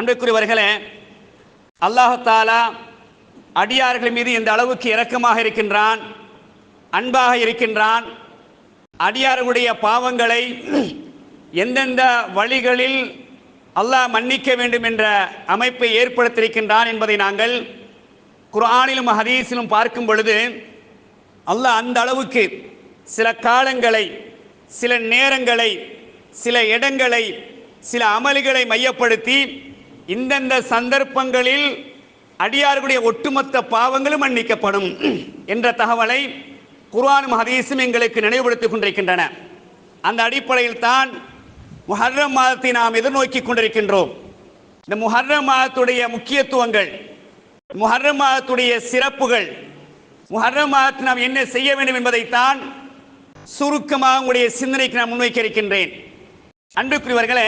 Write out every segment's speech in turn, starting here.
அன்புக்குரியவர்களே அல்லாஹாலா அடியார்கள் மீது எந்த அளவுக்கு இரக்கமாக இருக்கின்றான் அன்பாக இருக்கின்றான். அடியார்களுடைய பாவங்களை எந்தெந்த வழிகளில் அல்லாஹ் மன்னிக்க வேண்டும் என்ற அமைப்பை ஏற்படுத்தியிருக்கின்றான் என்பதை நாங்கள் குர்ஆனிலும் ஹதீஸிலும் பார்க்கும் பொழுது அல்லாஹ் அந்த அளவுக்கு சில காலங்களை சில நேரங்களை சில இடங்களை சில அமல்களை மையப்படுத்தி இந்தந்த சந்தர்ப்பங்களில் அடியார்களுடைய ஒட்டுமொத்த பாவங்களும் மன்னிக்கப்படும் என்ற தகவலை குர்ஆனும் ஹதீஸும் எங்களுக்கு நினைவுபடுத்திக் கொண்டிருக்கின்றன. அந்த அடிப்படையில் தான் முஹர்ரம் மாதத்தை நாம் எதிர்நோக்கி கொண்டிருக்கின்றோம். இந்த முஹர்ரம் மாதத்துடைய முக்கியத்துவங்கள் முஹர்ரம் மாதத்துடைய சிறப்புகள் முஹர்ரம் மாதத்தில் நாம் என்ன செய்ய வேண்டும் என்பதைத்தான் சுருக்கமாக உங்களுடைய சிந்தனைக்கு நான் முன்வைக்க இருக்கின்றேன். அன்புக்குரியவர்களே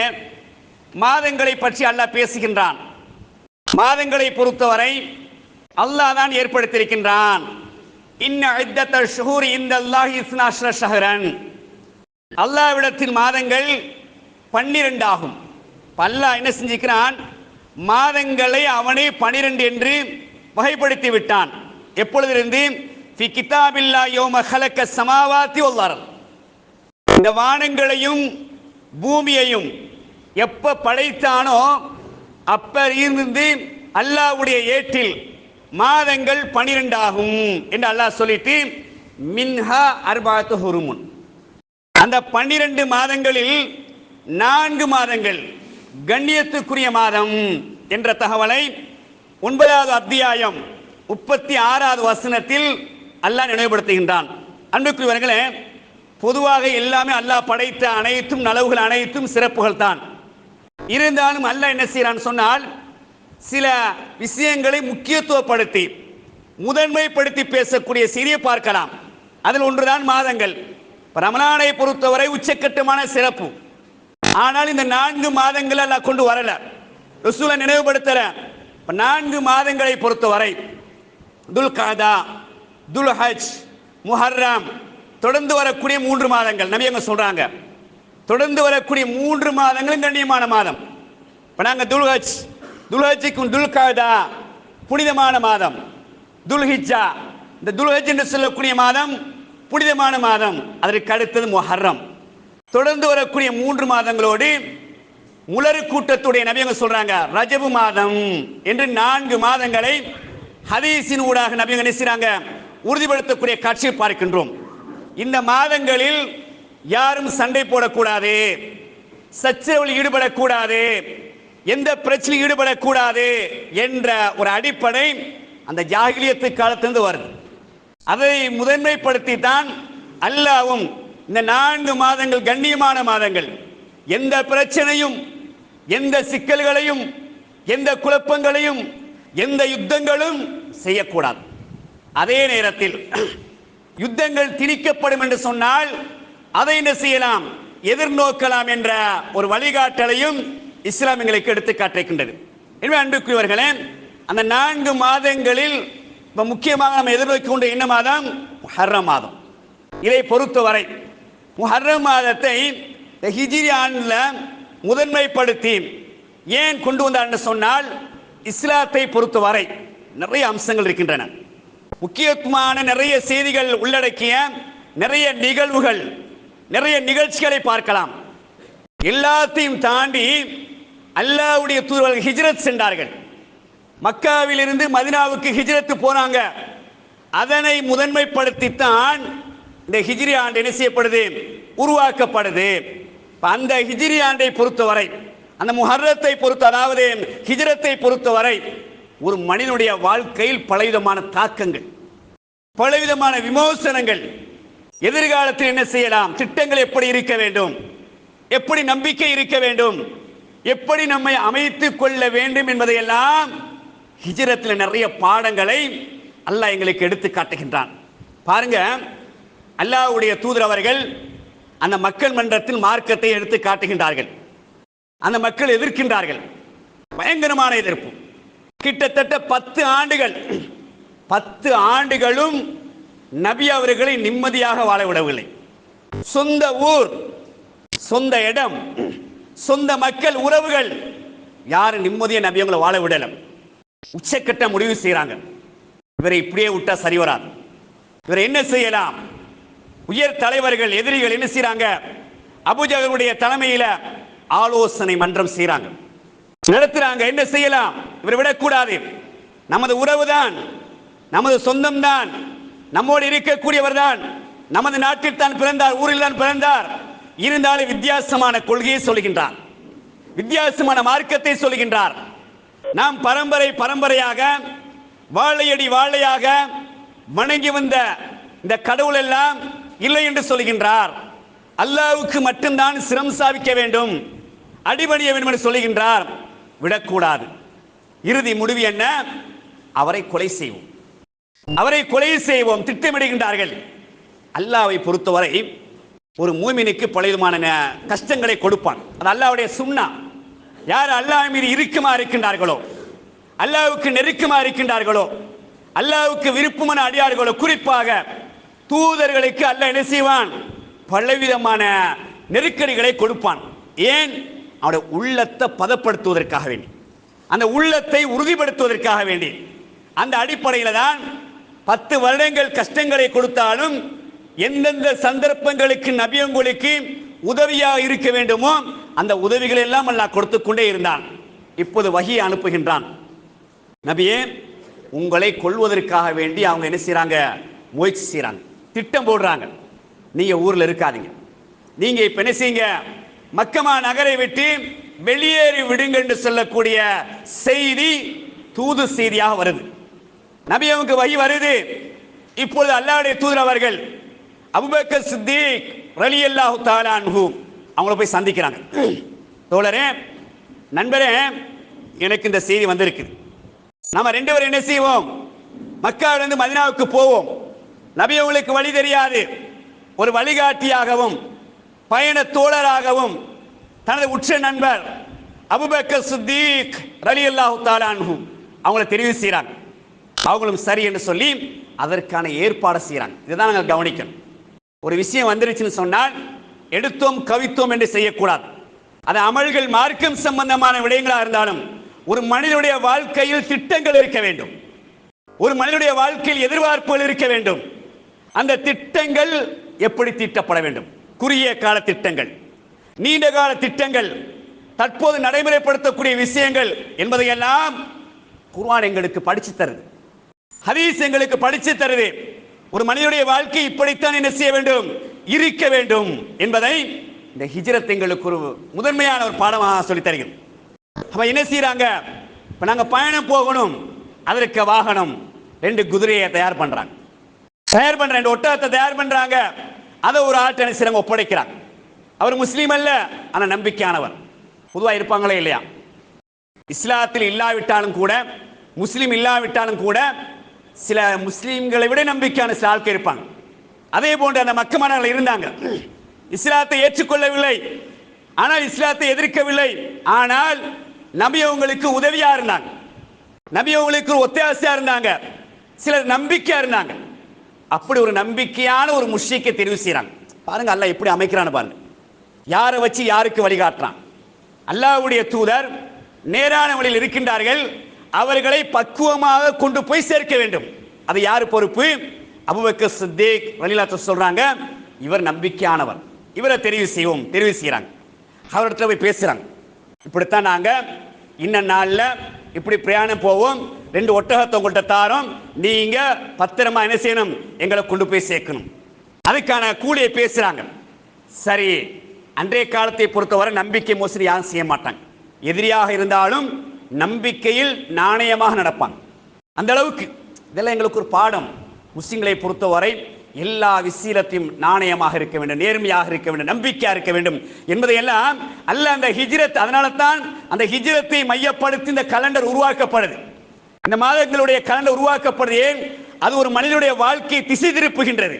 மாதங்களை பற்றி அல்லாஹ் பேசுகின்றான். மாதங்களை பொறுத்தவரை அல்லாஹ் தான் ஏற்படுத்தியிருக்கின்றான். இன்ன ஷஹரன். அல்லாவிடத்தில் மாதங்கள் பன்னிரண்டு ஆகும் அல்லாஹ் என்ன செஞ்சுக்கிறான் மாதங்களை அவனே பனிரெண்டு என்று வகைப்படுத்தி விட்டான். எப்பொழுதிருந்து ஃபி கிதாபில்லா யோம ஹலக்க சமாவாத்தி ஒல்லாரல் இந்த வானங்களையும் பூமியையும் எப்ப படைத்தானோ அப்ப இருந்து அல்லாஹ்வுடைய ஏற்றில் மாதங்கள் பனிரெண்டு ஆகும் என்று அல்லாஹ் சொல்லிட்டு மின்ஹா அர்பாத்து ஹுருமுன். அந்த பன்னிரண்டு மாதங்களில் நான்கு மாதங்கள் கண்ணியத்துக்குரிய மாதம் என்ற தகவலை ஒன்பதாவது அத்தியாயம் முப்பத்தி ஆறாவது வசனத்தில் அல்லாஹ் நினைவுபடுத்துகின்றான். அன்புக்குரியவர்களே பொதுவாக எல்லாமே அல்லாஹ் படைத்த அனைத்தும் நலவுகள் அனைத்தும் சிறப்புகள் தான். இருந்தாலும் அல்ல என்ன செய்யறான்னு சொன்னால் சில விஷயங்களை முக்கியத்துவப்படுத்தி முதன்மைப்படுத்தி பேசக்கூடிய செய்தியை பார்க்கலாம். அதில் ஒன்றுதான் மாதங்கள். இப்ப பொறுத்தவரை உச்சக்கட்டமான சிறப்பு. ஆனால் இந்த நான்கு மாதங்கள் எல்லாம் கொண்டு வரல. ரசூலை நினைவுபடுத்தல நான்கு மாதங்களை பொறுத்தவரை துல் காதா துல் ஹஜ் முஹர்ராம் தொடர்ந்து வரக்கூடிய மூன்று மாதங்கள். நபி அங்க சொல்றாங்க. தொடர்ந்து வரக்கூடிய மூன்று மாதங்களும் கண்ணியமான மாதம். இப்போ நாங்கள் துல்ஹஜ். துல்ஹஜிக்கும் துல்காதா புனிதமான மாதம். துல்ஹிஜா இந்த துல்ஹஜ் என்று சொல்லக்கூடிய மாதம் புனிதமான மாதம். அதற்கு அடுத்தது முஹர்ரம். தொடர்ந்து வரக்கூடிய மூன்று மாதங்களோடு முலரு கூட்டத்துடைய நபியங்க சொல்றாங்க ரஜபு மாதம் என்று நான்கு மாதங்களை ஹதீஸின் ஊடாக நபியங்க நினைச்சாங்க உறுதிப்படுத்தக்கூடிய காட்சியை பார்க்கின்றோம். இந்த மாதங்களில் யாரும் சண்டை போடக்கூடாது. சச்சரவில் ஈடுபடக்கூடாது. எந்த பிரச்சனையும் ஈடுபடக்கூடாது என்ற ஒரு அடிப்படை அந்த ஜாகிலியத்து காலத்திலிருந்து வருது. அதை முதன்மைப்படுத்தி தான் அல்லாவும் இந்த நான்கு மாதங்கள் கண்ணியமான மாதங்கள். எந்த பிரச்சனையும் எந்த சிக்கல்களையும் எந்த குழப்பங்களையும் எந்த யுத்தங்களும் செய்யக்கூடாது. அதே நேரத்தில் யுத்தங்கள் திணிக்கப்படும் என்று சொன்னால் அதை என்ன செய்யலாம்? எதிர்நோக்கலாம் என்ற ஒரு வழிகாட்டலையும் இஸ்லாம் எங்களுக்கு எடுத்து காட்டுகின்றது எனவே அன்புக்குரியவர்களே அந்த நான்கு மாதங்களில் இப்போ முக்கியமாக நம்ம எதிர்நோக்கி கொண்ட என்ன மாதம்? முஹர்ரம் மாதம். இதை பொறுத்தவரை முஹர்ரம் மாதத்தை ஹிஜிரி ஆண்டில் முதன்மைப்படுத்தி ஏன் கொண்டு வந்தார்னு சொன்னால் இஸ்லாத்தை பொறுத்தவரை நிறைய அம்சங்கள் இருக்கின்றன. முக்கியத்துவமான நிறைய செய்திகள் உள்ளடக்கிய நிறைய நிகழ்வுகள் நிறைய நிகழ்ச்சிகளை பார்க்கலாம். எல்லாத்தையும் தாண்டி அல்லாவுடைய தூதர்கள் ஹிஜ்ரத் சென்றார்கள். மக்காவிலிருந்து மதினாவுக்கு ஹிஜ்ரத்து போனாங்க. அதனை முதன்மைப்படுத்தித்தான் இந்த ஹிஜ்ரி ஆண்டு என்ன செய்யப்படுது? உருவாக்கப்படுது. அந்த ஹிஜ்ரி ஆண்டை பொறுத்தவரை அந்த முஹர்ரத்தை பொறுத்த அதாவது ஹிஜ்ரத்தை பொறுத்தவரை ஒரு மனிதனுடைய வாழ்க்கையில் பலவிதமான தாக்கங்கள் பலவிதமான விமோசனங்கள் எதிர்காலத்தில் என்ன செய்யலாம்? திட்டங்கள் எப்படி இருக்க வேண்டும்? எப்படி நம்பிக்கை இருக்க வேண்டும்? எப்படி நம்மை அமைத்துக் கொள்ள வேண்டும் என்பதையெல்லாம் ஹிஜரத்தில் நிறைய பாடங்களை அல்லாஹ் எங்களுக்கு எடுத்து காட்டுகின்றான். பாருங்க அல்லாஹ்வுடைய தூதர் அவர்கள் அந்த மக்கள் மன்றத்தில் மார்க்கத்தை எடுத்து காட்டுகின்றார்கள். அந்த மக்கள் எதிர்க்கின்றார்கள். பயங்கரமான எதிர்ப்பு. கிட்டத்தட்ட பத்து ஆண்டுகள் பத்து ஆண்டுகளும் நபி அவர்களை நிம்மதியாக வாழ விடவில்லை. சொந்த ஊர் சொந்த இடம் சொந்த மக்கள் உறவுகள் யாரும் நிம்மதியை நபி அவங்களை வாழ விடல. உச்சக்கட்ட முடிவு செய்கிறாங்க இவரை இப்படியே விட்டா சரி வராது. இவரை என்ன செய்யலாம்? உயர் தலைவர்கள் எதிரிகள் என்ன செய்யறாங்க அபுஜகருடைய தலைமையில ஆலோசனை மன்றம் செய்யறாங்க நடத்துறாங்க. என்ன செய்யலாம்? இவரை விடக்கூடாது. நமது உறவுதான் நமது சொந்தம்தான். நம்மோடு இருக்கக்கூடியவர் தான் நமது நாட்டில் தான் பிறந்தார் ஊரில் தான் பிறந்தார். இருந்தாலும் வித்தியாசமான கொள்கையை சொல்கின்றார். வித்தியாசமான மார்க்கத்தை சொல்கின்றார். நாம் பரம்பரை பரம்பரையாக வாழையடி வாழையாக வணங்கி வந்த இந்த கடவுள் எல்லாம் இல்லை என்று சொல்கின்றார். அல்லாவுக்கு மட்டும்தான் சிரம் சாவிக்க வேண்டும். அடிபணிய வேண்டும் என்று சொல்கின்றார். விடக்கூடாது. இறுதி முடிவு என்ன? அவரை கொலை செய்வோம். அவரை கொலை செய்வோம் திட்டமிடுகின்றார்கள். அல்லாவை பொறுத்தவரை ஒரு மூமினுக்கு பல விதமான கஷ்டங்களை கொடுப்பான். அது அல்லாவுடைய சுண்ணா. யார் அல்லாஹ் மீது இறுக்கமா இருக்கின்றார்களோ அல்லாவுக்கு நெருக்கமா இருக்கின்றார்களோ அல்லாவுக்கு விருப்பமான அடியார்களோ குறிப்பாக தூதர்களுக்கு அல்லாஹ் என்ன செய்வான்? பலவிதமான நெருக்கடிகளை கொடுப்பான். ஏன்? அவருடைய உள்ளத்தை பதப்படுத்துவதற்காக வேண்டி. அந்த உள்ளத்தை உறுதிப்படுத்துவதற்காக வேண்டி. அந்த அடிப்படையில் தான் பத்து வருடங்கள் கஷ்டங்களை கொடுத்தாலும் எந்தெந்த சந்தர்ப்பங்களுக்கு நபியங்களுக்கு உதவியாக இருக்க வேண்டுமோ அந்த உதவிகள் எல்லாம் அல்லாஹ் கொடுத்து கொண்டே இருந்தான். இப்போது வகியை அனுப்புகின்றான். நபியே உங்களை கொள்வதற்காக வேண்டி அவங்க என்ன செய்கிறாங்க முயற்சி செய்கிறாங்க திட்டம் போடுறாங்க. நீங்கள் ஊரில் இருக்காதீங்க. நீங்கள் இப்போ என்ன செய்யுங்க? மக்கமா நகரை விட்டு வெளியேறி விடுங்க என்று சொல்லக்கூடிய செய்தி தூது செய்தியாக வருது. நபி வழி வகி வருது. இப்பொழுது அல்லாவுடைய தூதர் அவர்கள் அபூபக்கர் சித்திக் ரலி அல்லாஹு அன்ஹு அவங்கள போய் சந்திக்கிறாங்க. தோழரே நண்பரே எனக்கு இந்த செய்தி வந்திருக்கு. நம்ம ரெண்டு பேரும் என்ன செய்வோம்? மக்காவிலிருந்து மதினாவுக்கு போவோம். நபி அவங்களுக்கு வழி தெரியாது. ஒரு வழிகாட்டியாகவும் பயண தோழராகவும் தனது உற்ற நண்பர் அபுபக்கர் சித்திக் ரலி அல்லாஹு அன்ஹு அவங்கள தெரிவு செய்கிறாங்க. அவங்களும் சரி என்று சொல்லி அதற்கான ஏற்பாடு செய்கிறாங்க இதுதான் நாங்கள் கவனிக்கணும். ஒரு விஷயம் வந்துருச்சுன்னு சொன்னால் எடுத்தோம் கவித்தோம் என்று செய்யக்கூடாது. அது அமல்கள் மார்க்கம் சம்பந்தமான விடயங்களாக இருந்தாலும் ஒரு மனிதனுடைய வாழ்க்கையில் திட்டங்கள் இருக்க வேண்டும். ஒரு மனிதனுடைய வாழ்க்கையில் எதிர்பார்ப்புகள் இருக்க வேண்டும். அந்த திட்டங்கள் எப்படி தீட்டப்பட வேண்டும்? குறுகிய கால திட்டங்கள் நீண்ட கால திட்டங்கள் தற்போது நடைமுறைப்படுத்தக்கூடிய விஷயங்கள் என்பதையெல்லாம் குர்வான் எங்களுக்கு படிச்சு தருது. ஹதீஸ் எங்களுக்கு படிச்சு தருது. ஒரு மனிதனுடைய வாழ்க்கை இப்படித்தான் என்ன செய்ய வேண்டும்? இருக்க வேண்டும் என்பதை இந்த ஹிஜ்ரத் எங்களுக்கு ஒரு முதன்மையான ஒரு பாடமாக சொல்லித் தருகிறது. அப்ப என்ன செய்கிறாங்க இப்போ நாங்கள் பயணம் போகணும். அதற்கு வாகனம் ரெண்டு குதிரையை தயார் பண்ணுறாங்க தயார் பண்ணுற ரெண்டு ஒட்டகத்தை தயார் பண்ணுறாங்க அதை ஒரு ஆட்டை என்ன ஒப்படைக்கிறாங்க. அவர் முஸ்லீம் அல்ல ஆனால் நம்பிக்கையானவர். பொதுவாக இருப்பாங்களே இல்லையா? இஸ்லாத்தில் இல்லாவிட்டாலும் கூட முஸ்லீம் இல்லாவிட்டாலும் கூட சில முஸ்லீம்களை விட நம்பிக்கையான சில ஆட்கள் இருப்பாங்க. அதே போன்று அந்த மக்கமானவர்கள் இருந்தாங்க. இஸ்லாத்தை ஏற்றுக்கொள்ளவில்லை. ஆனால் இஸ்லாத்தை எதிர்க்கவில்லை. ஆனால் நபி அவங்களுக்கு உதவியா இருந்தாங்க. நபி அவங்களுக்கு ஒரு ஒத்தாசையா இருந்தாங்க. சிலர் நம்பிக்கையா இருந்தாங்க. அப்படி ஒரு நம்பிக்கையான ஒரு முஷிக்கை தெரிவு செய்யறாங்க பாருங்க அல்லாஹ் எப்படி அமைக்கிறான்னு பாருங்க. யாரை வச்சு யாருக்கு வழிகாட்டுறான்? அல்லாஹ்வுடைய தூதர் நேரான வழியில் இருக்கின்றார்கள். அவர்களை பக்குவமாக கொண்டு போய் சேர்க்க வேண்டும். அது யார் பொறுப்பு? அபுபக்கர் சித்திக் வழிலாத்த சொல்கிறாங்க இவர் நம்பிக்கையானவர். இவரை தெரிவு செய்வோம் தெரிவு செய்கிறாங்க அவர்கிட்ட போய் பேசுகிறாங்க இப்படித்தான் நாங்கள் இன்ன நாளில் இப்படி பிரயாணம் போவோம். ரெண்டு ஒட்டகத்தை உங்கள்கிட்ட தாரோம். நீங்கள் பத்திரமா என்ன செய்யணும்? எங்களை கொண்டு போய் சேர்க்கணும். அதுக்கான கூலியை பேசுகிறாங்க சரி அன்றைய காலத்தை பொறுத்தவரை நம்பிக்கை மோசடி யாரும் செய்ய மாட்டாங்க. எதிரியாக இருந்தாலும் நம்பிக்கையில் நாணயமாக நடப்பாங்க. அந்த அளவுக்கு இதெல்லாம் எங்களுக்கு ஒரு பாடம். முஸ்லிம்களை பொறுத்தவரை எல்லா விஷயத்தையும் நாணயமாக இருக்க வேண்டும் நேர்மையாக இருக்க வேண்டும் நம்பிக்கையாக இருக்க வேண்டும் என்பதையெல்லாம் அல்ல அந்த ஹிஜ்ரத் அதனால தான் அந்த ஹிஜ்ரத்தை மையப்படுத்தி இந்த கலண்டர் உருவாக்கப்படுது. இந்த மாதங்களுடைய கலண்டர் உருவாக்கப்படுது ஏன்? அது ஒரு மனிதனுடைய வாழ்க்கையை திசை திருப்புகின்றது.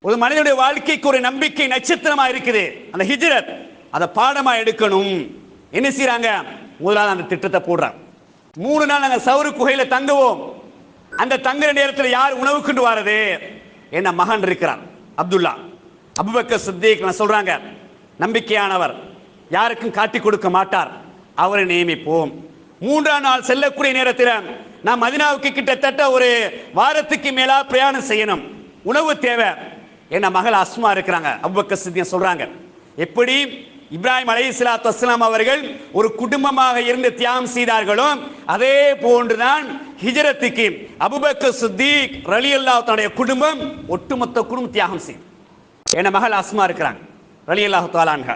ஒரு மனிதனுடைய வாழ்க்கைக்கு ஒரு நம்பிக்கை நட்சத்திரமா இருக்குது. அந்த ஹிஜ்ரத் அதை பாடமா எடுக்கணும். என்ன செய்யறாங்க முதலாவது அந்த திட்டத்தை போடுறாங்க மூணு நாள் நாங்கள் சவுரு குகையில தங்குவோம். அந்த தங்குற நேரத்தில் யார் உணவு கொண்டு வாரது? என்ன மகன் இருக்கிறார் அப்துல்லா. அபுபக்கர் சித்திக் நான் சொல்றாங்க நம்பிக்கையானவர். யாருக்கும் காட்டி கொடுக்க மாட்டார். அவரை நியமிப்போம். மூன்றாம் நாள் செல்லக்கூடிய நேரத்தில் நான் மதினாவுக்கு கிட்டத்தட்ட ஒரு வாரத்துக்கு மேலா பிரயாணம் செய்யணும். உணவு தேவை. என்ன மகள் அஸ்மா இருக்கிறாங்க. அவ்வக்க சித்தியம் சொல்றாங்க. எப்படி? இப்ராஹிம் அலை சலாத்து அஸ்லாம் அவர்கள் ஒரு குடும்பமாக இருந்து தியாகம் செய்தார்களோ அதே போன்றுதான் ஹிஜரத்துக்கு அபுபக்க சுத்தீக் ரலி தன்னுடைய குடும்பம் ஒட்டுமொத்த குடும்பம் தியாகம் செய்யும் என மகள் அஸ்மா இருக்கிறாங்க ரலி அல்லாஹு தாலான்க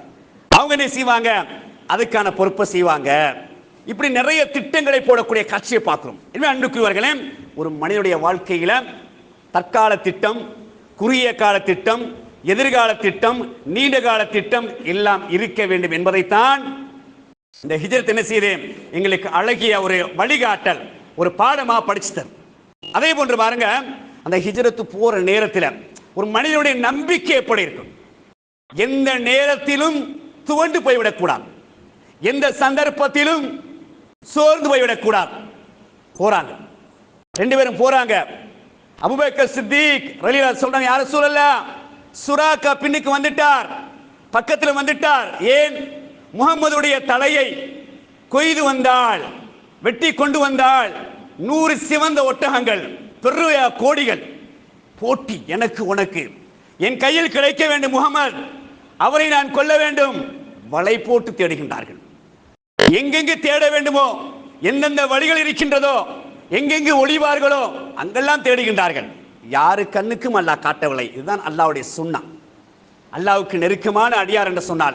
அவங்க என்ன செய்வாங்க? அதுக்கான பொறுப்பை செய்வாங்க. இப்படி நிறைய திட்டங்களை போடக்கூடிய காட்சியை பார்க்குறோம். எனவே அன்புக்குரியவர்களே ஒரு மனிதனுடைய வாழ்க்கையில் தற்கால திட்டம் குறுகிய கால திட்டம் எதிர்கால திட்டம் நீண்ட கால திட்டம் எல்லாம் இருக்க வேண்டும் என்பதைத்தான் இந்த ஹிஜரத் என்ன செய்யுது எங்களுக்கு அழகிய ஒரு வழிகாட்டல் ஒரு பாடமா படிச்சு அதே போன்று பாருங்க அந்த ஹிஜரத்து போற நேரத்தில் ஒரு மனிதனுடைய நம்பிக்கை எப்படி இருக்கும்? எந்த நேரத்திலும் துவண்டு போய்விடக்கூடாது. எந்த சந்தர்ப்பத்திலும் சோர்ந்து போய்விடக்கூடாது. போறாங்க. ரெண்டு பேரும் போறாங்க. அபுபக்கர் சித்திக் ரலீலா சொல்றாங்க யாரும் சூழல்ல சுராக்கா பின்னுக்கு வந்துட்டார். பக்கத்தில் வந்துட்டார். ஏன்? முகமதுடைய தலையை கொய்து வந்தாள் வெட்டி கொண்டு வந்தாள். நூறு சிவந்த ஒட்டகங்கள் பெரிய கோடிகள். போட்டி எனக்கு உனக்கு. என் கையில் கிடைக்க வேண்டும் முகமது அவரை நான் கொல்ல வேண்டும். வலை போட்டு தேடுகின்றார்கள். எங்கெங்கு தேட வேண்டுமோ எந்தெந்த வழிகள் இருக்கின்றதோ எங்கெங்கு ஒளிவார்களோ அங்கெல்லாம் தேடுகின்றார்கள். யாரு கண்ணுக்கும் அல்லாஹ் காட்டவில்லை. இதுதான் அல்லாஹ்வுடைய சுண்ணா. அல்லாவுக்கு நெருக்கமான அடியார் என்று சொன்னால்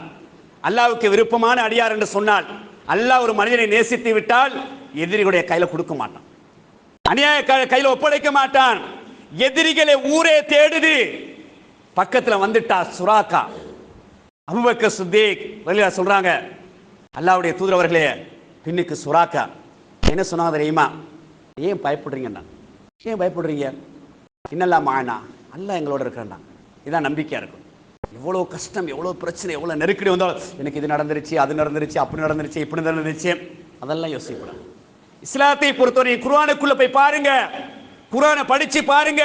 அல்லாவுக்கு விருப்பமான அடியார் என்று சொன்னால் அல்லாஹ் ஒரு மனிதனை நேசித்து விட்டால் எதிரிகளுடைய கையில கொடுக்க மாட்டான். அநியாய க- கையில ஒப்படைக்க மாட்டான். எதிரிகளை ஊரே தேடுது. பக்கத்துல வந்துட்டா சுராக்கா. அபுபக்க சித்திக் வெளியா சொல்றாங்க அல்லாவுடைய தூதரவர்களே பின்னுக்கு சுராக்கா. என்ன சொன்னாங்க தெரியுமா? ஏன் பயப்படுறீங்கண்ணா ஏன் பயப்படுறீங்க? இன்னெல்லாம் மாயனா அல்ல எங்களோட இருக்கிறான் இதான் நம்பிக்கையாக இருக்கும். எவ்வளோ கஷ்டம் எவ்வளோ பிரச்சனை எவ்வளோ நெருக்கடி வந்தாலும் எனக்கு இது நடந்துருச்சு அது நடந்துருச்சு அப்படி நடந்துருச்சு இப்படி நடந்துருச்சு. அதெல்லாம் யோசிக்கப்படும் இஸ்லாத்தை பொறுத்தவரை குரானுக்குள்ளே போய் பாருங்க. குரானை படிச்சு பாருங்க.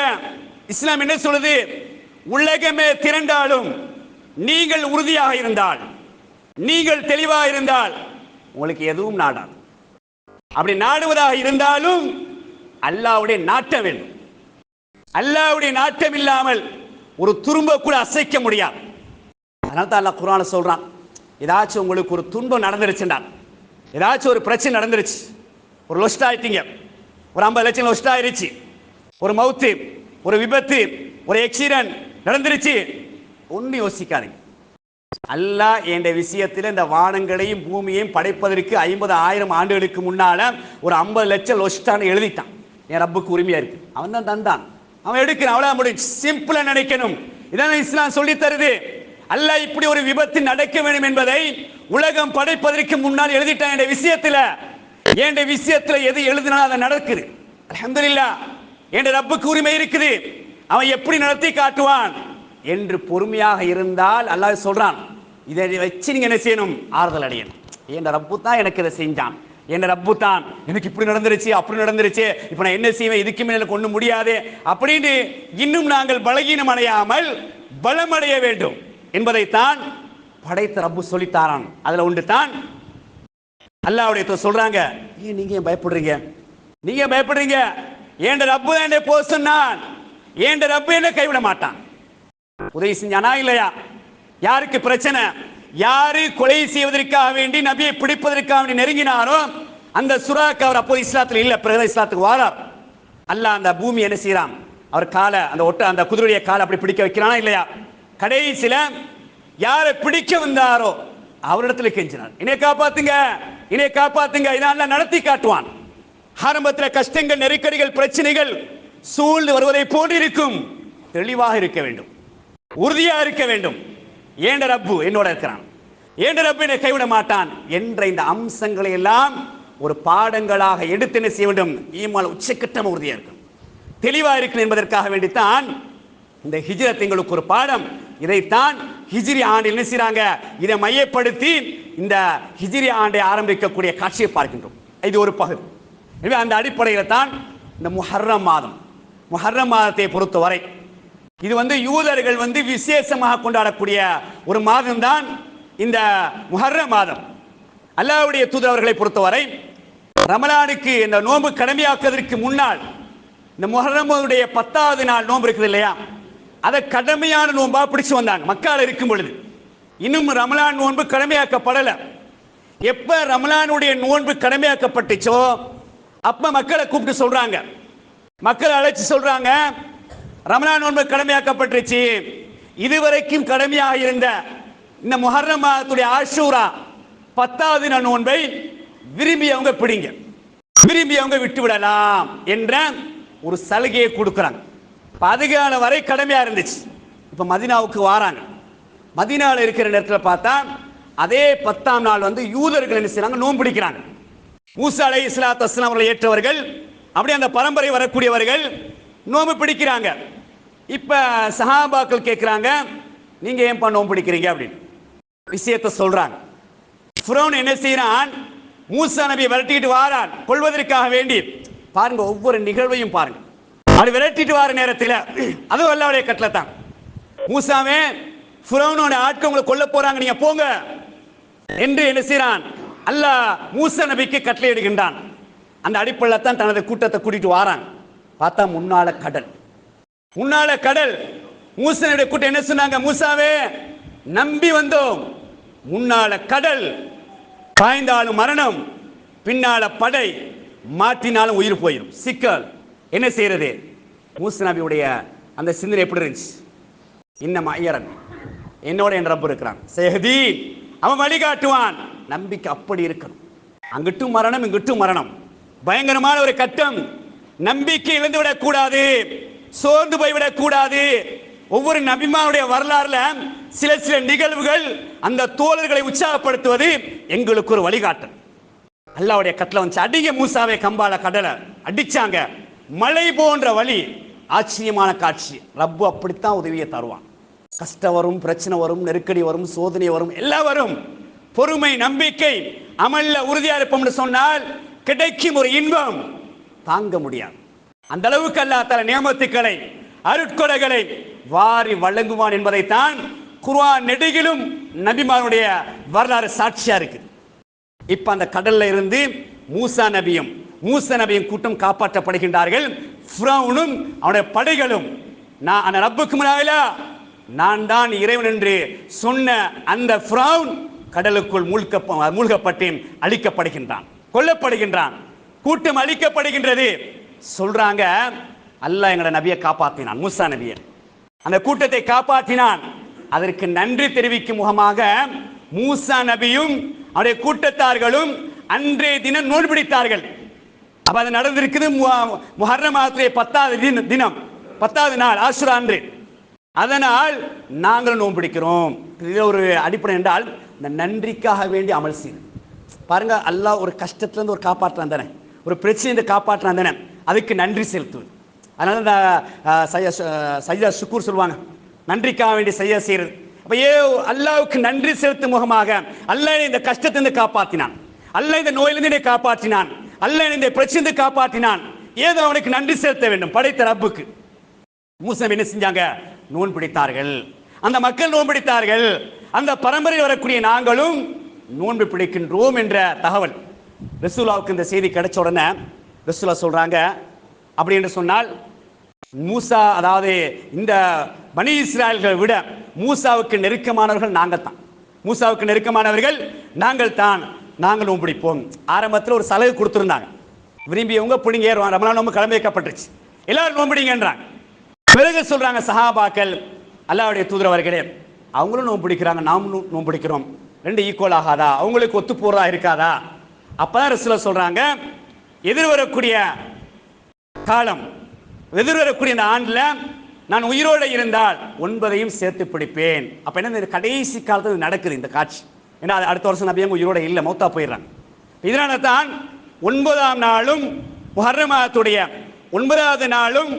இஸ்லாம் என்ன சொல்லுது? உலகமே திரண்டாலும் நீங்கள் உறுதியாக இருந்தால் நீங்கள் தெளிவாக இருந்தால் உங்களுக்கு எதுவும் நாடாது. அப்படி நாடுவதாக இருந்தாலும் அல்லாவுடைய நாட்ட வேண்டும். அல்லாவுடைய நாட்டம் இல்லாமல் ஒரு துரும்ப கூட அசைக்க முடியாது. அதனால தான் அல்லாஹ் குரான சொல்றான் ஏதாச்சும் உங்களுக்கு ஒரு துன்பம் நடந்துருச்சுண்டா ஏதாச்சும் ஒரு பிரச்சனை நடந்துருச்சு ஒரு லொஸ்ட் ஆயிட்டீங்க ஒரு ஐம்பது லட்சம் லொஸ்ட் ஆயிருச்சு ஒரு மவுத்து ஒரு விபத்து ஒரு எக்ஸிடென்ட் நடந்துருச்சு ஒன்றும் யோசிக்காதீங்க. அல்லாஹ் என்ற விஷயத்தில் இந்த வானங்களையும் பூமியையும் படைப்பதற்கு ஐம்பது ஆயிரம் ஆண்டுகளுக்கு முன்னால ஒரு ஐம்பது லட்சம் லொஸ்டான்னு எழுதிட்டான். என் ரப்புக்கு உரிமையா இருக்கு. அவன் தான் தந்தான். அவன் எடுக்கிறான் அவ்வளவு முடியும். சிம்பிளா நினைக்கணும். இதான் இஸ்லாம் சொல்லி தருது. அல்ல இப்படி ஒரு விபத்து நடக்க வேண்டும் என்பதை உலகம் படைப்பதற்கு முன்னால் எழுதிட்டான் என்ற விஷயத்துல. என் விஷயத்துல எது எழுதினாலும் அதை நடக்குது. அலமதுல்லா என்ற ரப்புக்கு உரிமை இருக்குது. அவன் எப்படி நடத்தி காட்டுவான்? என்று பொறுமையாக இருந்தால் அல்லாஹ் சொல்றான். இதை வச்சு நீங்க என்ன செய்யணும்? ஆறுதல் அடையணும். என் ரப்பு தான் எனக்கு இதை செஞ்சான். என் ரப்பு தான்? எனக்கு இப்படி நடந்துருச்சு அப்படி நடந்துருச்சு. இப்போ நான் என்ன செய்வேன்? இதுக்கு மேலே கொண்டு முடியாது. அப்படின்னு இன்னும் நாங்கள் பலகீனம் அடையாமல் பலமடைய வேண்டும். என்பதைத்தான் படைத்த ரப்பு சொல்லித்தாரான். அதில் உண்டு தான் அல்லாவுடைய சொல்றாங்க. ஏன் நீங்க ஏன் பயப்படுறீங்க? நீங்க ஏன் பயப்படுறீங்க? ஏண்ட ரப்பு தான் என்னை போக சொன்னான்? ஏண்ட ரப்பு என்ன கைவிட மாட்டான்? உதவி செஞ்சானா இல்லையா? யாருக்கு பிரச்சனை? யாரு கொலை செய்வதற்காக வேண்டி நபியை பிடிப்பதற்காக வேண்டி நெருங்கினாரோ அந்த சுறாக்கு அவர் அப்போது இஸ்லாத்தில் இல்லை பிறகு இஸ்லாத்துக்கு வாரார். அல்ல அந்த பூமி என்ன செய்யறான் அவர் காலை அந்த ஒட்ட அந்த குதிரைய காலை அப்படி பிடிக்க வைக்கிறானா இல்லையா? கடைசியில் யாரை பிடிக்க வந்தாரோ அவரிடத்துல கெஞ்சினார். என்னை காப்பாத்துங்க என்னை காப்பாத்துங்க இதெல்லாம் நடத்தி காட்டுவான். ஆரம்பத்தில் கஷ்டங்கள் நெருக்கடிகள் பிரச்சனைகள் சூழ்ந்து வருவதை போன்று இருக்கும். தெளிவாக இருக்க வேண்டும். உறுதியாக இருக்க வேண்டும். ஏண்ட ரப்பு என்னோட இருக்கிறான்? ஏண்ட ரப்பு என்னை கைவிட மாட்டான்? என்ற இந்த அம்சங்களை எல்லாம் ஒரு பாடங்களாக எடுத்து என்ன செய்ய வேண்டும்? ஈமால் உச்சக்கட்டம் உறுதியாக இருக்கும். தெளிவாக இருக்கணும் என்பதற்காக வேண்டித்தான் இந்த ஹிஜ்ரத் எங்களுக்கு ஒரு பாடம். இதைத்தான் ஹிஜ்ரி ஆண்டு என்ன செய்கிறாங்க இதை மையப்படுத்தி இந்த ஹிஜ்ரி ஆண்டை ஆரம்பிக்கக்கூடிய காட்சியை பார்க்கின்றோம். இது ஒரு பகுதி. எனவே அந்த அடிப்படையில் தான் இந்த முஹர்ரம் மாதம். முஹர்ரம் மாதத்தை பொறுத்தவரை இது வந்து யூதர்கள் வந்து விசேஷமாக கொண்டாடக்கூடிய ஒரு மாதம் தான் இந்த முஹர்ர மாதம். அல்லாவுடைய தூதர் அவர்களை பொறுத்தவரை ரமலானுக்கு இந்த நோன்பு கடமையாக்குவதற்கு முன்னால் இந்த முஹர்ரமுடைய பத்தாவது நாள் நோன்பு இருக்குது இல்லையா? அதை கடமையான நோன்பா பிடிச்சு வந்தாங்க மக்கள் இருக்கும் பொழுது. இன்னும் ரமலான் நோன்பு கடமையாக்கப்படலை. எப்ப ரமலானுடைய நோன்பு கடமையாக்கப்பட்டுச்சோ அப்ப மக்களை கூப்பிட்டு சொல்றாங்க. மக்களை அழைச்சி சொல்றாங்க ரமலான் நோன்பு கடமையாக்கப்பட்டுருச்சு. இதுவரைக்கும் கடமையாக இருந்த இந்த முஹர்ரம் மாதத்துடைய ஆஷூரா பத்தாவது நோன்பை விரும்பி அவங்க பிடிங்க. விரும்பி அவங்க விட்டு விடலாம் என்ற ஒரு சலுகையை கொடுக்குறாங்க. இப்ப வரை கடமையாக இருந்துச்சு. இப்போ மதினாவுக்கு வாராங்க. மதினாவில் இருக்கிற நேரத்தில் பார்த்தா அதே பத்தாம் நாள் வந்து யூதர்கள் என்ன செய்யறாங்க நோன்பு பிடிக்கிறாங்க. மூசா அலை இஸ்லாத் அஸ்லாம் அவர்களை ஏற்றவர்கள் அப்படி அந்த பரம்பரை வரக்கூடியவர்கள் நோன்பு பிடிக்கிறாங்க. இப்போ சஹாபாக்கள் கேட்குறாங்க நீங்கள் ஏன்பா நோம்பு பிடிக்கிறீங்க? அப்படின்னு. விஷயத்தை சொல்கிறாங்க ஃப்ரௌன் என்ன செய்கிறான் மூசா நபி விரட்டிக்கிட்டு வாரான். கொள்வதற்காக வேண்டி. பாருங்க ஒவ்வொரு நிகழ்வையும் பாருங்க. அது விரட்டிட்டு வார நேரத்தில் அதுவும் எல்லாருடைய கட்டில் தான் மூசாவே ஃப்ரௌனோட ஆட்கள் உங்களை கொல்ல போறாங்க நீங்க போங்க. என்று என்ன செய்யறான் அல்லாஹ் மூசா நபிக்கு எடுக்கின்றான் அந்த அடிப்படையில் தான் தனது கூட்டத்தை கூட்டிட்டு வாரான். பார்த்தா முன்னால கடல். முன்னால கடல். மூசனுடைய கூட்டம் என்ன சொன்னாங்க? மூசாவே நம்பி வந்தோம். முன்னால கடல். பாய்ந்தாலும் மரணம் பின்னால படை. மாற்றினாலும் உயிர் போயிடும் சிக்கல். என்ன செய்யறது? மூசா நபியுடைய அந்த சிந்தனை எப்படி இருந்துச்சு? இன்னும் ஐயரன் என்னோட என் ரப்பு இருக்கிறான். சேகதி அவன் வழிகாட்டுவான். நம்பிக்கை அப்படி இருக்கணும். அங்கிட்டும் மரணம் இங்கிட்டும் மரணம். பயங்கரமான ஒரு கட்டம். நம்பிக்கை இழந்து விடக்கூடாது சோர்ந்து போய்விடக் கூடாது ஒவ்வொரு நபிமானுடைய வரலாறுல சில சில நிகழ்வுகள் அந்த தோழர்களை உற்சாகப்படுத்துவது எங்களுக்கு ஒரு வழிகாட்டல். அல்லாவுடைய கட்டளை வந்து அடிங்க மூசாவை கம்பால கடலை அடிச்சாங்க. மலை போன்ற வழி ஆச்சரியமான காட்சி. ரப்பு அப்படித்தான் உதவியை தருவான். கஷ்டம் வரும் பிரச்சனை வரும் நெருக்கடி வரும் சோதனை வரும் எல்லாம் வரும். பொறுமை நம்பிக்கை அமல்ல உறுதியா இருப்போம்னு சொன்னால் கிடைக்கும் ஒரு இன்பம். தாங்க முடியாது. அந்த அளவுக்கு அல்லாஹ் தல நியமத்துக்களை அருட்கொடைகளை வாரி வழங்குவான் என்பதைத்தான் குர்ஆன் நெடுகிலும் நபிமாருடைய வரலாறு சாட்சியா இருக்குது இப்ப அந்த கடல்ல இருந்து மூசா நபியும் மூசா நபியும் கூட்டம் காப்பாற்றப்படுகின்றார்கள். ஃப்ரௌனும் அவனுடைய படைகளும் நான் அந்த ரப்புக்கு முன்னால நான் தான் இறைவன் என்று சொன்ன அந்த ஃப்ரௌன் கடலுக்குள் மூழ்க மூழ்கப்பட்டு அழிக்கப்படுகின்றான் கொல்லப்படுகின்றான். கூட்டம் அழிக்கப்படுகின்றது சொல்றாங்க அல்லாஹ் எங்களோட நபியை காப்பாத்தினான் மூசா நபியை. அந்த கூட்டத்தை காப்பாற்றினான் அதற்கு நன்றி தெரிவிக்கும் முகமாக மூசா நபியும் அவருடைய கூட்டத்தார்களும் அன்றைய தினம் நோன்பு பிடித்தார்கள். அப்ப அது நடந்திருக்குது மு- முஹர்ரம் மாதத்துடைய பத்தாவது தினம் பத்தாவது நாள் ஆசுரா அன்று. அதனால் நாங்கள் நோன் பிடிக்கிறோம். இது ஒரு அடிப்படை என்றால் இந்த நன்றிக்காக வேண்டி அமல் செய்யணும் பாருங்க அல்லாஹ் ஒரு கஷ்டத்துலேருந்து ஒரு காப்பாற்றான் தானே ஒரு பிரச்சனையை காப்பாற்றினா தானே. அதுக்கு நன்றி செலுத்துவது அதனால இந்த சையா சு- சையா சுக்கூர் சொல்லுவாங்க. நன்றிக்காக வேண்டி சையா செய்கிறது அப்போ ஏ அல்லாவுக்கு நன்றி செலுத்தும் முகமாக அல்ல இந்த கஷ்டத்திலிருந்து காப்பாற்றினான். அல்ல இந்த நோயிலிருந்து என்னை காப்பாற்றினான். அல்ல இந்த பிரச்சனை காப்பாற்றினான். ஏதோ அவனுக்கு நன்றி செலுத்த வேண்டும். படைத்த ரப்புக்கு. மூசம் என்ன செஞ்சாங்க? நோன் பிடித்தார்கள். அந்த மக்கள் நோன் பிடித்தார்கள். அந்த பரம்பரையில் வரக்கூடிய நாங்களும் நோன்பு பிடிக்கின்றோம் என்ற தகவல். ரசூலாவுக்கு இந்த செய்தி கிடைச்ச உடனே ரசூலா சொல்கிறாங்க அப்படி என்று சொன்னால் மூசா அதாவது இந்த பனி இஸ்ராயல்களை விட மூசாவுக்கு நெருக்கமானவர்கள் நாங்கள் தான். மூசாவுக்கு நெருக்கமானவர்கள் நாங்கள் தான். நாங்கள் நோன்பு பிடிப்போம் ஆரம்பத்தில் ஒரு சலகை கொடுத்துருந்தாங்க. விரும்பியவங்க பிடிங்க ஏறுவாங்க. ரமலான் நோம்பு கிளம்பி வைக்கப்பட்டுருச்சு. எல்லாரும் நோம்பிடிங்கன்றாங்க. பிறகு சொல்கிறாங்க சஹாபாக்கள் அல்லாவுடைய தூதரவர்களே அவங்களும் நோன்பு பிடிக்கிறாங்க நாமளும் நோன்பு பிடிக்கிறோம். ரெண்டு ஈக்குவல் ஆகாதா? அவங்களுக்கு ஒத்து போகிறதா இருக்காதா? அப்பதான் ரசூலா சொல்றாங்க எதிர்வரக்கூடிய காலம் எதிர்வரக்கூடிய இந்த ஆண்டில் நான் உயிரோடு இருந்தால் ஒன்பதையும் சேர்த்து பிடிப்பேன். அப்போ என்ன இந்த கடைசி காலத்தில் நடக்குது இந்த காட்சி. ஏன்னா அது அடுத்த வருஷம் நபியங்க உயிரோட இல்லை மௌத்தா போயிடுறாங்க. இதனால தான் ஒன்பதாம் நாளும் முஹர்ரமாத்துடைய ஒன்பதாவது நாளும்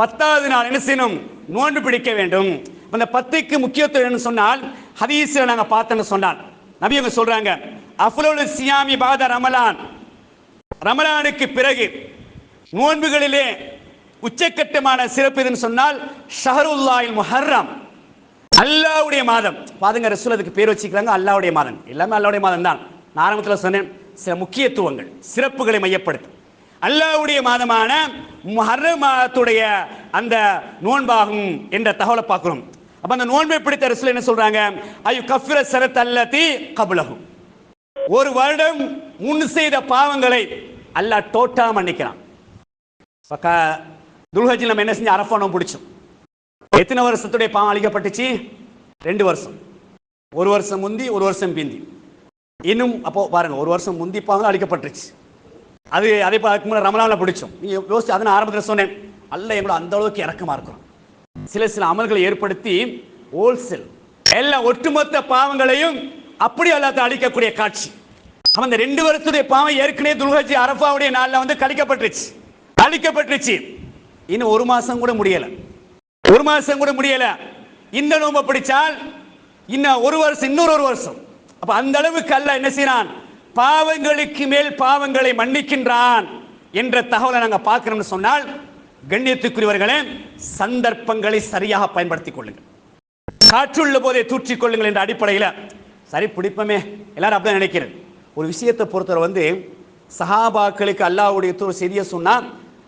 பத்தாவது நாள் என்ன செய்யணும்? நோன்பு பிடிக்க வேண்டும். அந்த பத்துக்கு முக்கியத்துவம் என்னன்னு சொன்னால் ஹதீஸில் நாங்கள் பார்த்தோன்னு சொன்னால் நபி அவங்க சொல்கிறாங்க அஃபுலுல் சியாமி பாத ரமலான். ரமலானுக்கு பிறகு நோன்புகளிலே உச்சக்கட்டமான சிறப்பு எதுன்னு சொன்னால் ஷஹருல்லாஹில் முஹர்ரம். அல்லாவுடைய மாதம். பாருங்க ரசூல் அதுக்கு பேர் வச்சுக்கிறாங்க அல்லாவுடைய மாதம். எல்லாமே அல்லாவுடைய மாதம் தான். நான் ஆரம்பத்தில் சொன்னேன் சில முக்கியத்துவங்கள் சிறப்புகளை மையப்படுத்தும். அல்லாஹ்வுடைய மாதமான முஹர்ரம் மாதத்துடைய அந்த நோன்பாகும் என்ற தகவலை பார்க்குறோம். அப்போ அந்த நோன்பை பிடித்த ரசூல் என்ன சொல்கிறாங்க ஐயோ கஃபிர சரத் அல்லத்தி கபுலகும் ஒரு வருடம் முன் செய்த பாவங்களை அல்லாஹ் டோட்டா மன்னிக்கிறான். பக்கா துல்ஹஜில் நம்ம என்ன செஞ்சு அரஃபா பிடிச்சோம் எத்தனை வருஷத்துடைய பாவம் அழிக்கப்பட்டுச்சு? ரெண்டு வருஷம். ஒரு வருஷம் முந்தி ஒரு வருஷம் பிந்தி. இன்னும் அப்போ பாருங்க ஒரு வருஷம் முந்தி பாவம் அழிக்கப்பட்டுருச்சு. அது அதே போல அதுக்கு முன்னாடி ரமலானில் பிடிச்சோம். நீ யோசிச்சு அதை நான் ஆரம்பத்தில் சொன்னேன். அல்ல எங்களோட அந்த அளவுக்கு இறக்கமாக இருக்கிறோம் சில சில அமல்களை ஏற்படுத்தி ஹோல்சேல் எல்லா ஒட்டுமொத்த பாவங்களையும் அப்படி அல்லாத அழிக்கக்கூடிய காட்சி. அவன் இந்த ரெண்டு வருஷத்துடைய பாவம் ஏற்கனவே துல்ஹஜி அரபாவுடைய நாளில் வந்து கழிக்கப்பட்டுருச்சு. அழிக்கப்பட்டுருச்சு இன்னும் ஒரு மாசம் கூட முடியல. ஒரு மாசம் கூட முடியல. இந்த நோம்பை பிடிச்சால் இன்னும் ஒரு வருஷம் இன்னொரு ஒரு வருஷம். அப்ப அந்த அளவுக்கு அல்ல என்ன செய்யறான் பாவங்களுக்கு மேல் பாவங்களை மன்னிக்கின்றான் என்ற தகவலை நாங்கள் பார்க்கிறோம்னு சொன்னால் கண்ணியத்துக்குரியவர்களே சந்தர்ப்பங்களை சரியாக பயன்படுத்திக் கொள்ளுங்கள். காற்றுள்ள போதே தூற்றிக் கொள்ளுங்கள் என்ற அடிப்படையில் சரி பிடிப்பமே. எல்லாரும் அப்படிதான் நினைக்கிறது. ஒரு விஷயத்தை பொறுத்தவரை வந்து சஹாபாக்களுக்கு அல்லாவுடைய தூர செய்தியை சொன்னால்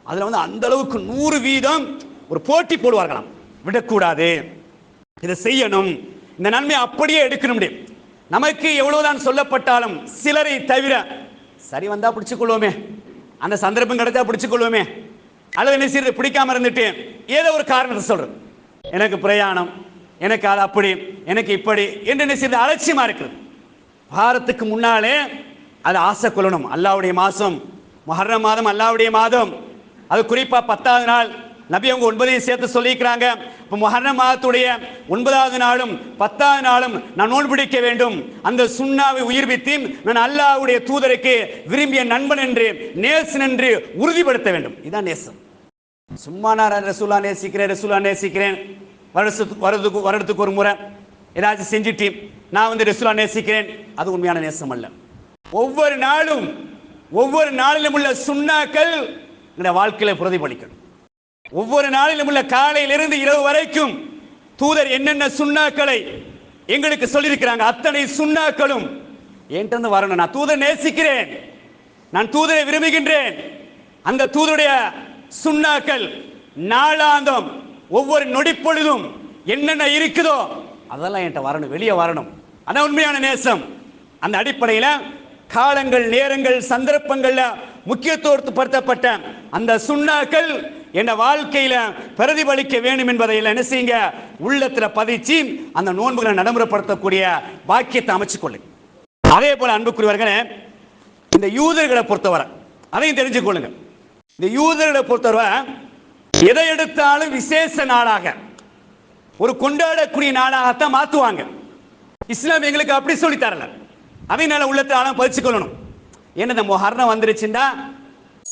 அதில் வந்து அந்த அளவுக்கு நூறு வீதம் ஒரு போட்டி போடுவார்களாம். விடக்கூடாது. இதை செய்யணும். இந்த நன்மை அப்படியே எடுக்கணும் முடியும் நமக்கு எவ்வளவுதான் சொல்லப்பட்டாலும் சிலரை தவிர சரி வந்தா பிடிச்சுக்கொள்வோமே. அந்த சந்தர்ப்பம் கிடைச்சா பிடிச்சுக்கொள்வோமே. அல்லது என்ன செய்யறது பிடிக்காம இருந்துட்டு ஏதோ ஒரு காரணத்தை சொல்றது. எனக்கு பிரயாணம் எனக்கு அது அப்படி எனக்கு இப்படி என்று என்ன செய்யறது அலட்சியமா இருக்குது வாரத்துக்கு முன்னாலே அது ஆசை கொள்ளணும். அல்லாவுடைய மாதம். மொஹர்ரம் மாதம் அல்லாவுடைய மாதம். அது குறிப்பாக பத்தாவது நாள். நபி அவங்க ஒன்பதையும் சேர்த்து சொல்லியிருக்கிறாங்க. இப்போ மொஹர்ரம் மாதத்துடைய ஒன்பதாவது நாளும் பத்தாவது நாளும் நான் நோன் பிடிக்க வேண்டும். அந்த சுண்ணாவை உயிர்வித்து நான் அல்லாவுடைய தூதருக்கு விரும்பிய நண்பன் என்று நேசன் என்று உறுதிப்படுத்த வேண்டும். இதுதான் நேசம். சும்மா நான் ரசூலா நேசிக்கிறேன் ரசூலா நேசிக்கிறேன். வருஷத்துக்கு வருடத்துக்கு வருடத்துக்கு ஒரு முறை. ஏதாச்சும் செஞ்சுட்டு நான் வந்து ரசூலா நேசிக்கிறேன் அது உண்மையான நேசம் அல்ல ஒவ்வொரு நாளும் ஒவ்வொரு நாளிலும் உள்ள சுண்ணாக்கள் எங்களுடைய வாழ்க்கையில பிரதிபலிக்கணும். ஒவ்வொரு நாளிலும் உள்ள காலையிலிருந்து இரவு வரைக்கும் தூதர் என்னென்ன சுண்ணாக்களை எங்களுக்கு சொல்லியிருக்கிறாங்க அத்தனை சுண்ணாக்களும் என்கிட்ட இருந்து வரணும். நான் தூதர் நேசிக்கிறேன் நான் தூதரை விரும்புகின்றேன். அந்த தூதருடைய சுண்ணாக்கள் நாளாந்தம் ஒவ்வொரு நொடிப்பொழுதும் என்னென்ன இருக்குதோ அதெல்லாம் என்கிட்ட வரணும் வெளியே வரணும். அதான் உண்மையான நேசம். அந்த அடிப்படையில் காலங்கள் நேரங்கள் சந்தர்ப்பங்கள்ல முக்கியத்துவப்படுத்தப்பட்ட அந்த சுண்ணாக்கள் என் வாழ்க்கையில பிரதிபலிக்க வேண்டும் என்பதை என்ன செய்யுங்க? உள்ளத்துல பதிச்சு அந்த நோன்புகளை நடைமுறைப்படுத்தக்கூடிய பாக்கியத்தை அமைச்சுக் கொள்ளுங்க அதே போல அன்புக்குரியவர்களே இந்த யூதர்களை பொறுத்தவரை அதையும் தெரிஞ்சுக்கொள்ளுங்க. இந்த யூதர்களை பொறுத்தவரை எதை எடுத்தாலும் விசேஷ நாளாக ஒரு கொண்டாடக்கூடிய நாளாகத்தான் மாற்றுவாங்க இஸ்லாம் எங்களுக்கு அப்படி சொல்லி தரல. அதனால உள்ளத்தை ஆழம் பதிச்சுக்கொள்ளணும் என்ன இந்த மொஹர்ணம் வந்துருச்சுண்டா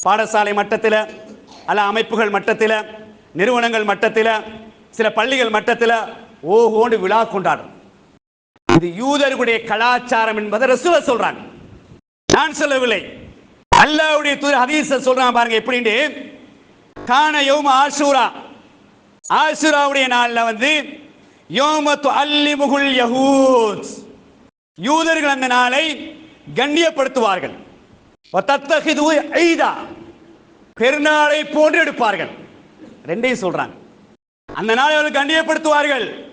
பாடசாலை மட்டத்தில் அல்ல அமைப்புகள் மட்டத்தில் நிறுவனங்கள் மட்டத்தில் சில பள்ளிகள் மட்டத்தில் ஓஹோண்டு விழா கொண்டாடும் இது யூதர்களுடைய கலாச்சாரம் என்பதை ரசூல சொல்றாங்க. நான் சொல்லவில்லை. அல்லாவுடைய தூதர் ஹதீஸ சொல்றான் பாருங்க எப்படின்னு? காண யோம ஆஷூரா. ஆசுராவுடைய நாளில் வந்து யோமத்து அல்லிமுகுல் யகூத் யூதர்கள் அந்த நாளை கண்ணியப்படுத்துவார்கள். வத்தத்தஹிது ஐதா. பெருநாளை போன்று எடுப்பார்கள். ரெண்டையும் சொல்றாங்க. அந்த நாளை அவர்கள் கண்ணியப்படுத்துவார்கள்.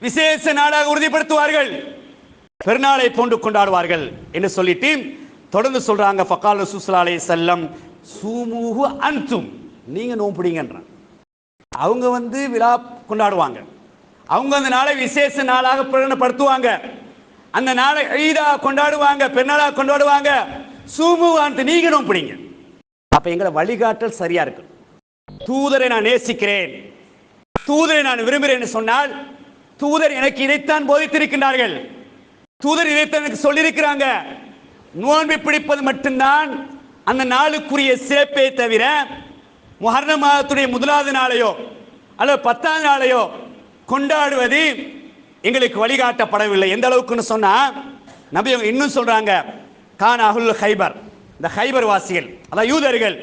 விசேஷ நாளாக உறுதிப்படுத்துவார்கள். பெருநாளை போன்று கொண்டாடுவார்கள் என்று சொல்லிட்டு தொடர்ந்து சொல்றாங்க ஃபக்கால் ரசூலுல்லாஹி செல்லம் சூமுகு அன்தும். நீங்க நோன்பு அவங்க வந்து விழா கொண்டாடுவாங்க. அவங்க அந்த நாளை விசேஷ நாளாக பிரகடனப்படுத்துவாங்க. அந்த நாளை ஈதா கொண்டாடுவாங்க பெருநாளா கொண்டாடுவாங்க. சூமுவான்ட்டு நீங்களும் பிடிங்க அப்ப எங்களை வழிகாட்டல் சரியா இருக்கு. தூதரை நான் நேசிக்கிறேன். தூதரை நான் விரும்புகிறேன் சொன்னால் தூதர் எனக்கு இதைத்தான் போதித்திருக்கின்றார்கள். தூதர் இதைத்தான் எனக்கு சொல்லியிருக்கிறாங்க. நோன்பை பிடிப்பது மட்டும்தான் அந்த நாளுக்குரிய சிறப்பே தவிர முஹர்ர மாதத்துடைய முதலாவது நாளையோ அல்லது பத்தாவது நாளையோ கொண்டாடுவது எங்களுக்கு வழிகாட்டப்படவில்லை. எந்த அளவுக்குன்னு சொன்னா நபி இன்னும் சொல்றாங்க கான் அகுல் ஹைபர் இந்த ஹைபர் வாசிகள் அதான் யூதர்கள்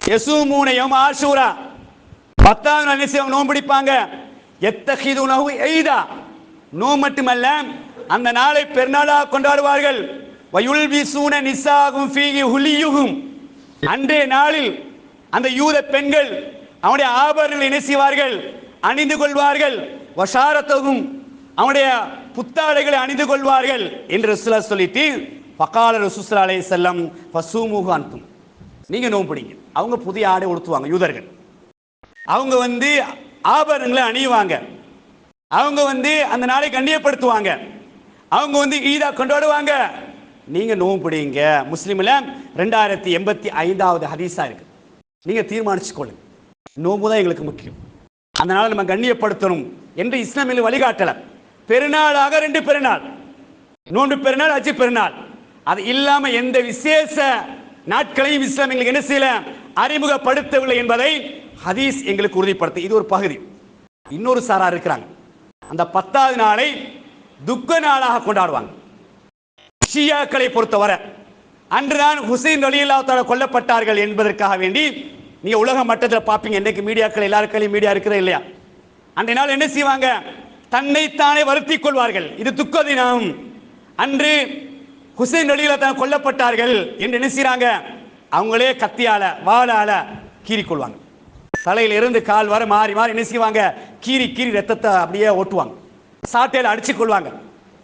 யசூமூனையும் ஆஷூரா. பத்தாவது நாள் என்ன செய்வாங்க? பிடிப்பாங்க. எத்தகிது உணவு எய்தா நோ மட்டுமல்ல அந்த நாளை பெருநாளாக கொண்டாடுவார்கள். வயுல்பிசூன நிசாகும் ஃபீகி ஹுலியுகும் அன்றைய நாளில் அந்த யூத பெண்கள் அவனுடைய ஆபரணங்கள் என்ன செய்வார்கள்? அணிந்து கொள்வார்கள். வஷாரத்தகும் அவனுடைய புத்தாடைகளை அணிந்து கொள்வார்கள் என்று ரசூலா சொல்லிட்டு பக்கால ரசூசலா அலைஹி செல்லம் பசுமுக அனுப்பும் நீங்க நோன்பு அவங்க புதிய ஆடை உடுத்துவாங்க யூதர்கள். அவங்க வந்து ஆபரணங்களை அணியுவாங்க. அவங்க வந்து அந்த நாளை கண்ணியப்படுத்துவாங்க. அவங்க வந்து ஈதா கொண்டாடுவாங்க. நீங்க நோன்பு பிடிங்க. முஸ்லீம்ல ரெண்டாயிரத்தி எண்பத்தி ஐந்தாவது ஹதீஸா இருக்கு. நீங்க தீர்மானிச்சுக்கொள்ளுங்க. நோன்பு தான் எங்களுக்கு முக்கியம். அதனால நம்ம கண்ணியப்படுத்தணும் என்று இஸ்லாமியில் வழிகாட்டல. பெருநாளாக ரெண்டு பெருநாள். நோன்பு பெருநாள் அஜி பெருநாள். அது இல்லாம எந்த விசேஷ நாட்களையும் இஸ்லாம் எங்களுக்கு என்ன செய்யல? அறிமுகப்படுத்தவில்லை என்பதை ஹதீஸ் எங்களுக்கு உறுதிப்படுத்து. இது ஒரு பகுதி. இன்னொரு சாரா இருக்கிறாங்க. அந்த பத்தாவது நாளை துக்க நாளாக கொண்டாடுவாங்க. ஷியாக்களை பொறுத்தவரை. அன்றுதான் ஹுசைன் அலியல்லாத்தால கொல்லப்பட்டார்கள் என்பதற்காக வேண்டி நீங்க உலக மட்டத்தில் பார்ப்பீங்க இன்றைக்கு மீடியாக்கள் எல்லாருக்கையும் மீடியா இருக்கிறது இல்லையா? அன்றைய நாள் என்ன செய்வாங்க? தன்னைத்தானே வருத்தி கொள்வார்கள். இது துக்க தினம். அன்று ஹுசைன் அலியல்லாத்தால கொல்லப்பட்டார்கள் என்று என்ன செய்கிறாங்க அவங்களே கத்தியால வாளால கீறிக்கொள்வாங்க தலையில இருந்து கால் வர மாறி மாறி என்ன செய்வாங்க? கீறி கீறி ரத்தத்தை அப்படியே ஓட்டுவாங்க. சாட்டையில் அடிச்சு கொள்வாங்க.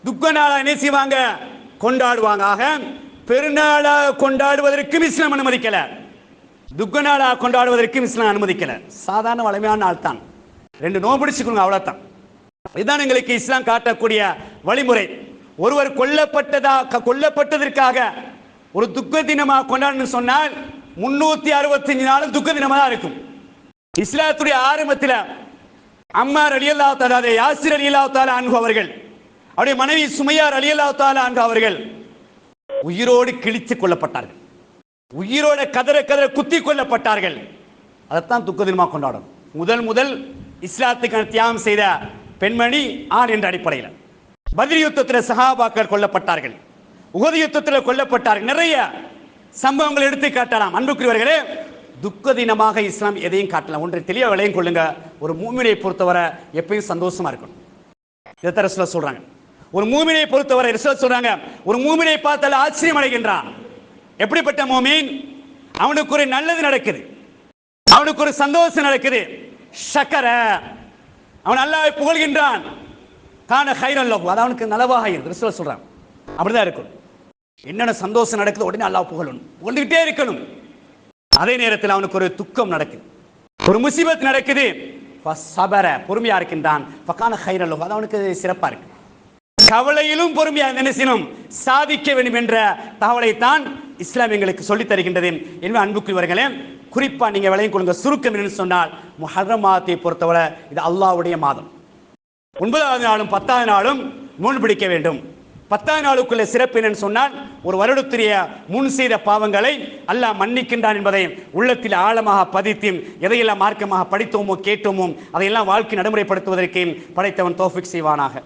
துக்க நாளா என்ன செய்வாங்க? கொண்டாடுவாங்க. ஆக பெருநாளாக கொண்டாடுவதற்கும் இஸ்லாம் அனுமதிக்கல துக்க நாளாக கொண்டாடுவதற்கும் இஸ்லாம் அனுமதிக்கல சாதாரண வளமையான நாள் தான் ரெண்டு நோய் பிடிச்சுக்கணும் அவ்வளோதான் இதுதான் எங்களுக்கு இஸ்லாம் காட்டக்கூடிய வழிமுறை. ஒருவர் கொல்லப்பட்டதாக கொல்லப்பட்டதற்காக ஒரு துக்க தினமாக கொண்டாடணும்னு சொன்னால் முன்னூத்தி அறுபத்தஞ்சு நாளும் துக்க தினமாக தான் இருக்கும். இஸ்லாத்துடைய ஆரம்பத்தில் அம்மா அலி அல்லா தாலா யாசிர் அலி அல்லா தாலா அன்பு அவர்கள் அவருடைய மனைவி சுமையார் அலி அல்லா தாலா அன்பு அவர்கள் உயிரோடு கிழித்து கொல்லப்பட்டார்கள். உயிரோட கதற கதற குத்தி கொல்லப்பட்டார்கள். அதைத்தான் துக்க தினமாக கொண்டாடும் முதல் முதல் இஸ்லாத்துக்கான தியாகம் செய்த பெண்மணி ஆண் என்ற அடிப்படையில். பத்ரி யுத்தத்தில் சஹாபாக்கள் கொல்லப்பட்டார்கள். உகது யுத்தத்தில் கொல்லப்பட்டார்கள். நிறைய சம்பவங்கள் எடுத்து காட்டலாம். அன்புக்குரியவர்களே துக்க தினமாக இஸ்லாம் எதையும் காட்டலாம் ஒன்றை தெளிவாக விளையும் கொள்ளுங்க. ஒரு மூமினை பொறுத்தவரை எப்பயும் சந்தோஷமா இருக்கணும். இதைத்தான் சொல்றாங்க. ஒரு மூமினை பொறுத்தவரை ரிசல்ட் சொல்றாங்க. ஒரு மூமினை பார்த்தால ஆச்சரியம் அடைகின்றான். எப்படிப்பட்ட மூமின்? அவனுக்கு ஒரு நல்லது நடக்குது. அவனுக்கு ஒரு சந்தோஷம் நடக்குது. ஷக்கர. அவன் அல்லாஹ்வை புகழ்கின்றான். காண ஹைரன் லகு அது அவனுக்கு நலவாக இருக்கு ரிசல்ட் சொல்றான். அப்படிதான் இருக்கும். என்னென்ன சந்தோஷம் நடக்குது உடனே அல்லாஹ் புகழணும் புகழ்ந்துகிட்டே இருக்கணும். அதே நேரத்தில் அவனுக்கு ஒரு துக்கம் நடக்குது. ஒரு முசிபத் நடக்குது. சபர பொறுமையா இருக்கின்றான். பக்கான ஹைரல் அது அவனுக்கு சிறப்பா இருக்கு. கவலையிலும் பொறுமையாக என்ன சாதிக்க வேண்டும் என்ற தகவலைத்தான் இஸ்லாம் எங்களுக்கு சொல்லித் தருகின்றது. எனவே அன்புக்குரியவர்களே குறிப்பாக நீங்கள் விளையும் கொடுங்க. சுருக்கம் என்னன்னு சொன்னால் முஹர்ர மாதத்தை பொறுத்தவரை இது அல்லாஹ்வுடைய மாதம். ஒன்பதாவது நாளும் பத்தாவது நாளும் மூன் பிடிக்க வேண்டும். பத்தாவது நாளுக்குள்ள சிறப்பு என்னன்னு சொன்னால் ஒரு வருடத்துடைய முன் செய்த பாவங்களை அல்லாஹ் மன்னிக்கின்றான் என்பதை உள்ளத்தில் ஆழமாக பதித்து எதையெல்லாம் மார்க்கமாக படித்தோமோ கேட்டோமோ அதையெல்லாம் வாழ்க்கை நடைமுறைப்படுத்துவதற்கு படைத்தவன் தோஃபிக் செய்வானாக.